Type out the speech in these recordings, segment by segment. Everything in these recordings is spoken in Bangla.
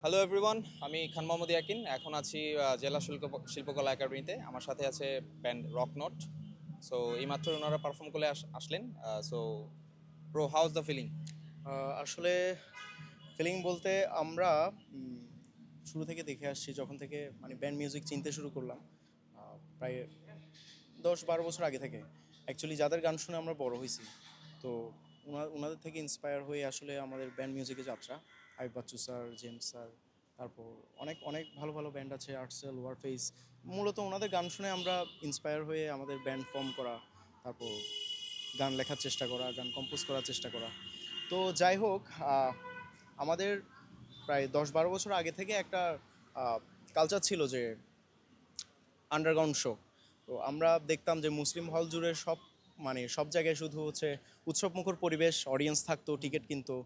হ্যালো এভরিওয়ান আমি খান মোহাম্মদ ইয়াকিন। এখন আছি জেলা শিল্প, শিল্পকলা একাডেমিতে। আমার সাথে আছে ব্যান্ড রক নোট সো এইমাত্র ওনারা পারফর্ম করে আস- আসলেন। So pro house the feeling আসলে ফিলিং বলতে আমরা শুরু থেকে দেখে আসছি, যখন থেকে মানে ব্যান্ড মিউজিক চিনতে শুরু করলাম প্রায় দশ বারো বছর আগে থেকে। অ্যাকচুয়ালি যাদের গান শুনে আমরা বড় হয়েছি, তো ওনা- ওনাদের থেকে ইন্সপায়ার হয়ে আসলে আমাদের ব্যান্ড মিউজিকের যাত্রা। আইব বাচ্চু স্যার জেমস স্যার, তারপর অনেক অনেক ভালো ভালো ব্যান্ড আছে, আর্টসেল ওয়ারফেস মূলত ওনাদের গান শুনে আমরা ইন্সপায়ার হয়ে আমাদের ব্যান্ড ফর্ম করা, তারপর গান লেখার চেষ্টা করা, গান কম্পোজ করার চেষ্টা করা। তো যাই হোক আমাদের প্রায় দশ বারো বছর আগে থেকে একটা কালচার ছিল যে আন্ডারগ্রাউন্ড শো তো আমরা দেখতাম যে মুসলিম হল জুড়ে সব মানে সব জায়গায় শুধু হচ্ছে উৎসবমুখর পরিবেশ অডিয়েন্স থাকতো টিকিট কিনতো।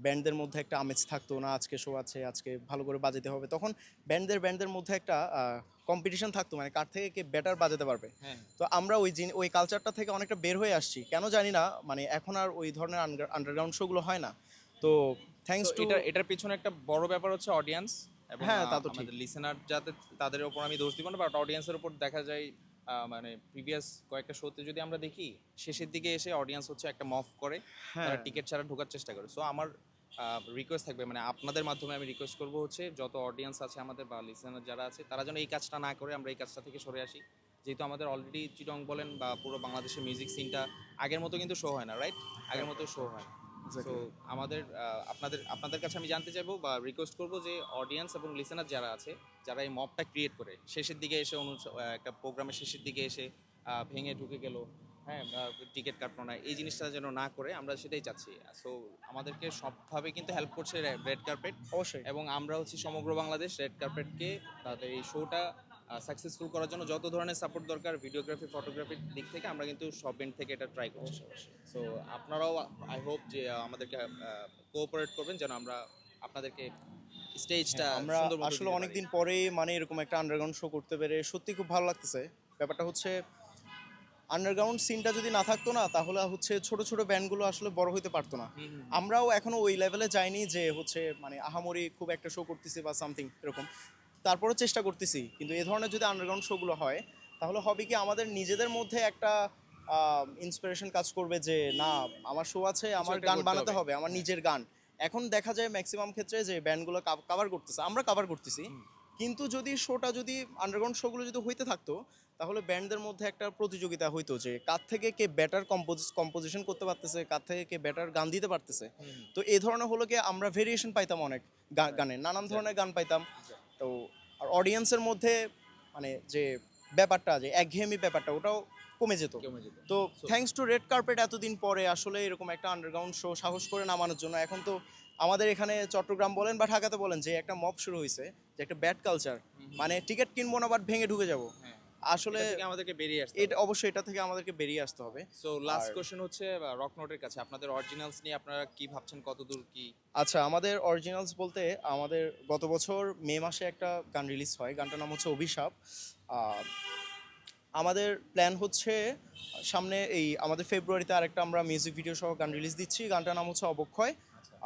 ব্যান্ডদের মধ্যে একটা আমেজ থাকতো না আজকে শো আছে আজকে ভালো করে বাজাতে হবে। তখন ব্যান্ডদের ব্যান্ডদের মধ্যে একটা কম্পিটিশন থাকতো মানে কার থেকে কে বেটার বাজাতে পারবে। হ্যাঁ। তো আমরা ওই জিন ওই কালচারটা থেকে অনেকটা বের হয়ে আসছি। কেন জানি না মানে এখন আর ওই ধরনের আন্ডারগ্রাউন্ড শোগুলো হয় না। তো থ্যাঙ্কস তো টু এটা এটার পিছনে একটা বড় ব্যাপার হচ্ছে অডিয়েন্স হ্যাঁ, তা তো ঠিক। লিসেনার যাতে তাদের উপর আমি দোষ দিব না বাট অডিয়েন্সের উপর দেখা যায় মানে প্রিভিয়াস কয়েকটা শোতে যদি আমরা দেখি শেষের দিকে এসে অডিয়েন্স হচ্ছে একটা মফ করে হ্যাঁ। তারা টিকিট ছাড়া ঢোকার চেষ্টা করে। সো আমার রিকোয়েস্ট থাকবে মানে আপনাদের মাধ্যমে আমি রিকোয়েস্ট করব হচ্ছে যত অডিয়েন্স আছে আমাদের বা লিসেনার যারা আছে তারা যেন এই কাজটা না করে আমরা এই কাজটা থেকে সরে আসি। যেহেতু আমাদের অলরেডি চিটং বলেন বা পুরো বাংলাদেশের মিউজিক সিনটা আগের মতো কিন্তু শো হয় না রাইট আগের মতো শো হয় তো আমাদের আপনাদের আপনাদের কাছে আমি জানতে চাইব বা রিকোয়েস্ট করব যে অডিয়েন্স এবং লিসেনার যারা আছে যারা এই মবটা ক্রিয়েট করে শেষের দিকে এসে অনু একটা প্রোগ্রামের শেষের দিকে এসে ভেঙে ঢুকে গেল হ্যাঁ টিকিট কাটলো না এই জিনিসটা যেন না করে আমরা সেটাই চাচ্ছি। সো আমাদেরকে সবভাবে কিন্তু হেল্প করছে রেড কার্পেট অবশ্যই। এবং আমরা হচ্ছে সমগ্র বাংলাদেশ রেড কার্পেটকে তাদের এই শোটা সাকসেসফুল করার জন্য যত ধরনের সাপোর্ট দরকার ভিডিওগ্রাফি ফটোগ্রাফির দিক থেকে আমরা কিন্তু সব এন্ড থেকে এটা ট্রাই করছি। সো আপনারাও আই হোপ যে আমাদেরকে কোঅপারেট করবেন যেন আমরা আপনাদেরকে স্টেজটা হ্যাঁ, আমরা আসলে অনেকদিন পরে মানে এরকম একটা আন্ডারগ্রাউন্ড শো করতে পেরে সত্যি খুব ভালো লাগতেছে। ব্যাপারটা হচ্ছে আন্ডারগ্রাউন্ড সিনটা যদি না থাকতো না তাহলে হচ্ছে ছোট ছোট ব্যান্ডগুলো আসলে বড় হইতে পারতো না। আমরাও এখনও ওই লেভেলে যাইনি যে হচ্ছে মানে আহামরি খুব একটা শো করতেছি বা সামথিং এরকম। তারপরেও চেষ্টা করতেছি। কিন্তু এই ধরনের যদি আন্ডারগ্রাউন্ড শোগুলো হয় তাহলে হবে কি আমাদের নিজেদের মধ্যে একটা ইন্সপিরেশন কাজ করবে যে না আমার শো আছে আমার গান বানাতে হবে। আমার নিজের গান। এখন দেখা যায় ম্যাক্সিমাম ক্ষেত্রে যে ব্যান্ডগুলো কাভার করতেছে আমরা কাভার করতেছি। কিন্তু যদি শোটা যদি আন্ডারগ্রাউন্ড শোগুলো যদি হইতে থাকতো তাহলে ব্যান্ডদের মধ্যে একটা প্রতিযোগিতা হইতো যে কার থেকে কে বেটার কম্পোজ কম্পোজিশন করতে পারতেছে কার থেকে কে বেটার গান দিতে পারতেছে। তো এই ধরনের হলো কি আমরা ভেরিয়েশন পাইতাম অনেক গানে নানান ধরনের গান পাইতাম। তো আর অডিয়েন্সের মধ্যে মানে যে ব্যাপারটা যে একঘেয়েমি ব্যাপারটা ওটাও কমে যেত। তো থ্যাংকস টু রেড কার্পেট এতদিন পরে আসলে এরকম একটা আন্ডারগ্রাউন্ড শো সাহস করে নামানোর জন্য এখন তো আমাদের এখানে চট্টগ্রাম বলেন বা ঢাকাতে বলেন যে একটা মব শুরু হয়েছে যে একটা ব্যাড কালচার মানে টিকিট কিনবো না বাট ভেঙে ঢুকে যাব। আসলে আমাদেরকে বেরিয়ে আসতে এটা অবশ্যই এটা থেকে আমাদেরকে বেরিয়ে আসতে হবে। সো লাস্ট কোশ্চেন হচ্ছে রক নোটের কাছে আপনাদের অরিজিনালস নিয়ে আপনারা কি ভাবছেন? কতদূর কি? আচ্ছা আমাদের অরিজিনালস বলতে আমাদের গত বছর মে মাসে একটা গান রিলিজ হয়। গানটার নাম হচ্ছে অভিশাপ। আমাদের প্ল্যান হচ্ছে সামনে এই আমাদের ফেব্রুয়ারিতে আরেকটা আমরা মিউজিক ভিডিও সহ গান রিলিজ দিচ্ছি। গানটার নাম হচ্ছে অবক্ষয়।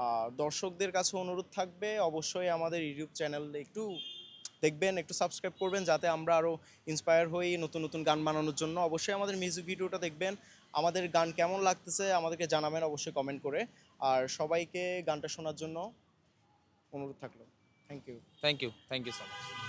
আর দর্শকদের কাছে অনুরোধ থাকবে অবশ্যই আমাদের ইউটিউব চ্যানেল একটু দেখবেন, একটু সাবস্ক্রাইব করবেন যাতে আমরা আরও ইন্সপায়ার হই নতুন নতুন গান বানানোর জন্য। অবশ্যই আমাদের মিউজিক ভিডিওটা দেখবেন। আমাদের গান কেমন লাগতেছে আমাদেরকে জানাবেন অবশ্যই কমেন্ট করে। আর সবাইকে গানটা শোনার জন্য অনুরোধ থাকল। Thank you thank you thank you so much